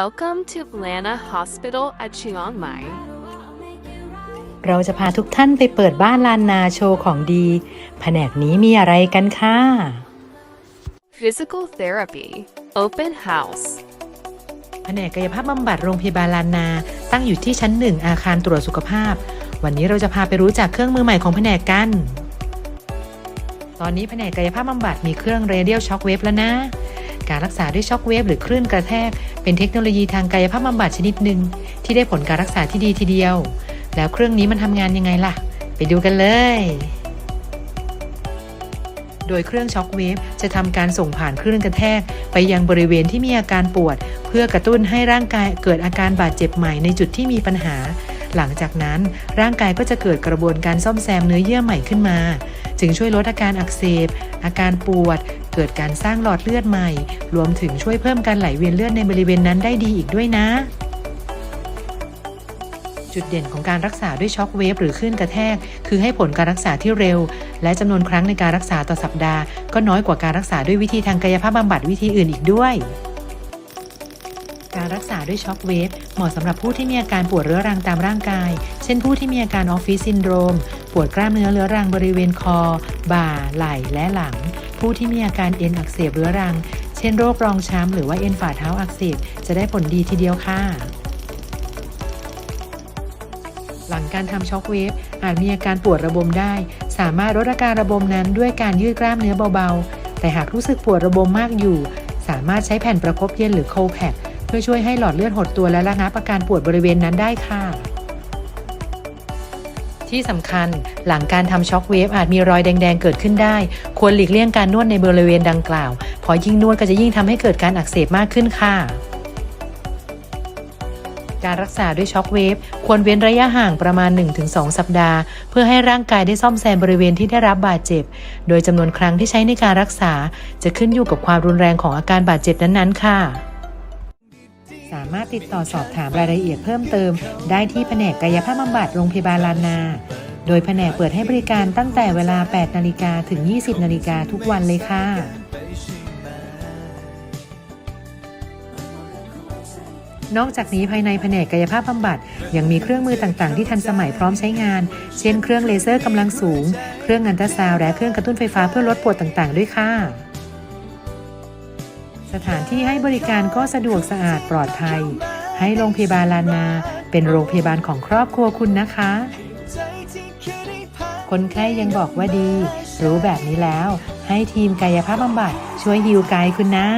Welcome to Lana Hospital at Chiang Mai. เราจะพาทุกท่านไปเปิดบ้านลานนาโชว์ของดี แผนกนี้มีอะไรกันค่ะ Physical Therapy. Open House. แผนกกายภาพบำบัดโรงพยาบาลลานนา ตั้งอยู่ที่ชั้นหนึ่งอาคารตรวจสุขภาพ วันนี้เราจะพาไปรู้จักเครื่องมือใหม่ของแผนกกัน ตอนนี้แผนกกายภาพบำบัดมีเครื่องเรเดียลช็อคเวฟแล้วนะ การรักษาด้วยช็อคเวฟหรือคลื่นกระแทก เป็นเทคโนโลยีทางกายภาพบำบัดชนิดหนึ่งที่ได้ผลการรักษาที่ดีทีเดียว แล้วเครื่องนี้มันทำงานยังไงล่ะ ไปดูกันเลย โดยเครื่องช็อคเวฟจะทำการส่งผ่านคลื่นกระแทก ไปยังบริเวณที่มีอาการปวด เพื่อกระตุ้นให้ร่างกายเกิดอาการบาดเจ็บใหม่ในจุดที่มีปัญหา หลังจากนั้นร่างกายก็จะเกิดกระบวนการซ่อมแซมเนื้อเยื่อใหม่ขึ้นมา จึงช่วยลดอาการอักเสบ อาการปวด เกิดการสร้างหลอดเลือดใหม่ รวมถึงช่วยเพิ่มการไหลเวียนเลือดในบริเวณนั้นได้ดีอีกด้วยนะ จุดเด่นของการรักษาด้วยช็อคเวฟหรือคลื่นกระแทก คือให้ผลการรักษาที่เร็ว และจำนวนครั้งในการรักษาต่อสัปดาห์ ก็น้อยกว่าการรักษาด้วยวิธีทางกายภาพบำบัดวิธีอื่นอีกด้วยการรักษาด้วยช็อคเวฟเหมาะสำหรับผู้ที่มีอาการปวดเรื้อรังตามร่างกาย เช่นผู้ที่มีอาการออฟฟิศซินโดรม ปวดกล้ามเนื้อเรื้อรังบริเวณคอ บ่า ไหล่ และหลัง ผู้ที่มีอาการเอ็นอักเสบเรื้อรัง เช่นโรครองช้ำหรือว่าเอ็นฝ่าเท้าอักเสบจะได้ผลดีทีเดียวค่ะ หลังการทำช็อคเวฟอาจมีอาการปวดระบมได้ สามารถลดอาการระบมนั้นด้วยการยืดกล้ามเนื้อเบาๆ แต่หากรู้สึกปวดระบมมากอยู่ สามารถใช้แผ่นประคบเย็นหรือโคแพคเพื่อช่วยให้หลอดเลือดหดตัวและระงับอาการปวดบริเวณนั้นได้ค่ะ ที่สำคัญหลังการทำช็อคเวฟอาจมีรอยแดง ๆ เกิดขึ้นได้ ควรหลีกเลี่ยงการนวดในบริเวณดังกล่าวเพราะยิ่งนวดก็จะยิ่งทำให้เกิดการอักเสบมากขึ้นค่ะการรักษาด้วยช็อคเวฟควรเว้นระยะห่างประมาณ 1-2 สัปดาห์ เพื่อให้ร่างกายได้ซ่อมแซมบริเวณที่ได้รับบาดเจ็บ โดยจำนวนครั้งที่ใช้ในการรักษา จะขึ้นอยู่กับความรุนแรงของอาการบาดเจ็บนั้นๆ ค่ะ สามารถติดต่อสอบถามรายละเอียดเพิ่มเติม ได้ที่แผนกกายภาพบำบัดโรงพยาบาลลานนา โดยแผนกเปิดให้บริการตั้งแต่เวลา 8 นาฬิกาถึง 20 นาฬิกาทุกวันเลยค่ะนอกจากนี้ภายในแผนกกายภาพบำบัด ยังมีเครื่องมือต่างๆ ที่ทันสมัยพร้อมใช้งาน เช่นเครื่องเลเซอร์กำลังสูง เครื่องอันตราซาวและเครื่องกระตุ้นไฟฟ้าเพื่อลดปวดต่างๆ ด้วยค่ะ สถานที่ให้บริการก็สะดวกสะอาดปลอดภัย ให้โรงพยาบาลลานา เป็นโรงพยาบาลของครอบครัวคุณนะคะ คนไข้ยังบอกว่าดี รู้แบบนี้แล้ว ให้ทีมกายภาพบำบัดช่วยฮิวกายคุณนะ